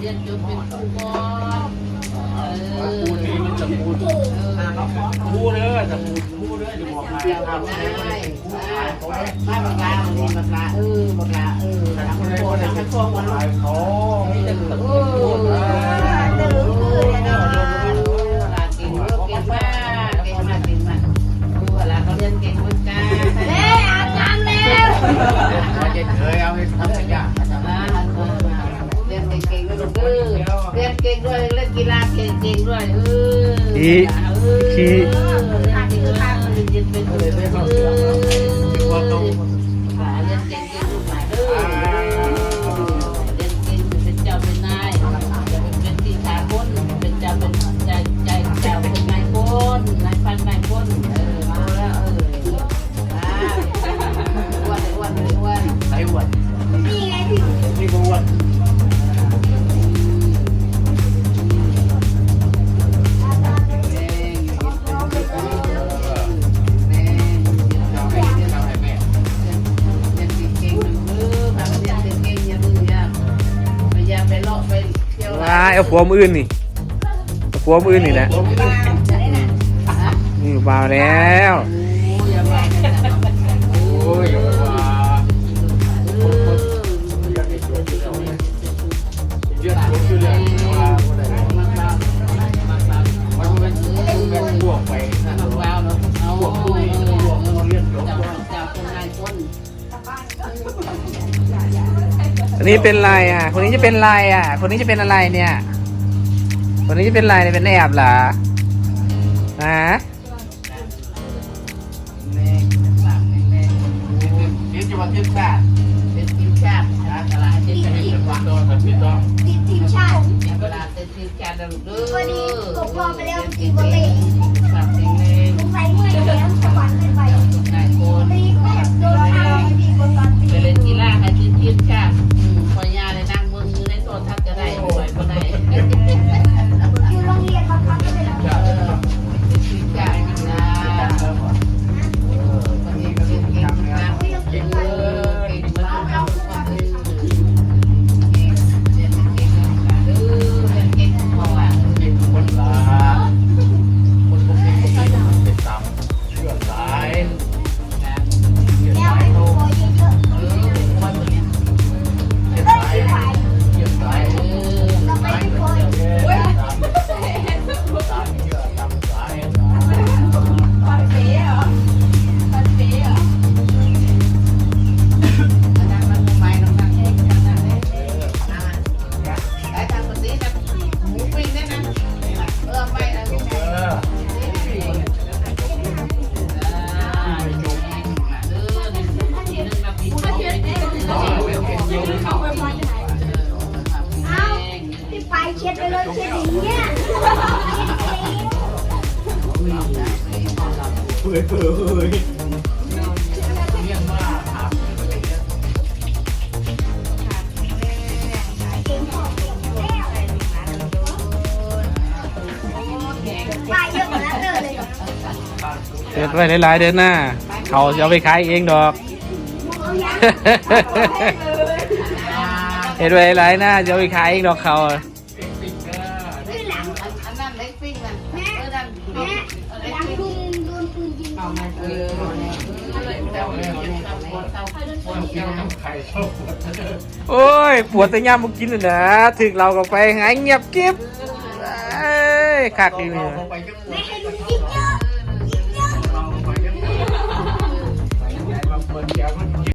เรียนจบเป็นครูก่อนเออปูนี่มันจะปูปูเด้อจะปูปูเด้อจะบอกใครเดี๋ยวครับทำได้ไม่บักลามันนี่บักลาเออบักลาเออแต่ทำคนให้ใดโคคนนใดทำให้เป็นโคคนนขายเขามีแต่ตึกเอตึกอตึกเออเวลาเก่งเลิกเก่งมากเก่งมากเก่งมากเวลาเขาเรียนเก่งเหมือนกันเฮ้ยอาบน้ำแล้วเจ็ดเอ้ยเอาให้ทำ รียนเก่งด้วยเล่นกีฬาเก่งๆด้วยเอออีขี้เออเรียนกีฬาเรียนเป็นเออเรียนเก่งๆลูกหลานายเอาผัวมืออื่นนี่เอาผัวมืออื่นนี่แหละนี่เบาแล้ว อันนี้เป็นไรอะ คนนี้จะเป็นไรอะ คนนี้จะเป็นอะไรเนี่ย คนนี้จะเป็นไรเนี่ยเป็นแอบเหรอฮะเรียนจังหวัดเชียงรายเป็นทีมชาตินะตลาดเป็นทีมชาติตอนแบบนี้ต้องทีมชาติเวลาเป็นทีมชาติเราเด้อวันนี้ตกลงไปแล้วทีมวอลเลย เช็ดไปเลยเช็ดอย่างเงี้ยเปื่อยเปื่อยเรียกว่าถามเก่งพอเก่งแล้วไปเยอะกว่านั้นเลยเดินไปหลายๆเดินหน้า เขาจะเอาไปขายเองดอกเหตุไว้หลายหน้าจะเอาไปขายเองดอกเขา อะขึ้นหลังอันนั้นเล็กปิ้งนั่นแม่เออนั่นแม่เล็กหลังปิ้งลุงโดนปืนยิงเอามาเออเจ้าเจ้าเจ้าเจ้าเจ้าไข่เข้าโอ้ยปวดแต่ย่ามบุกินน่ะนะถึงเราก็ไปหายเงียบกิ๊บเอ้ยคักดีเนี่ยไปจังหวัไม่ดให้ลุงยิงเยอะ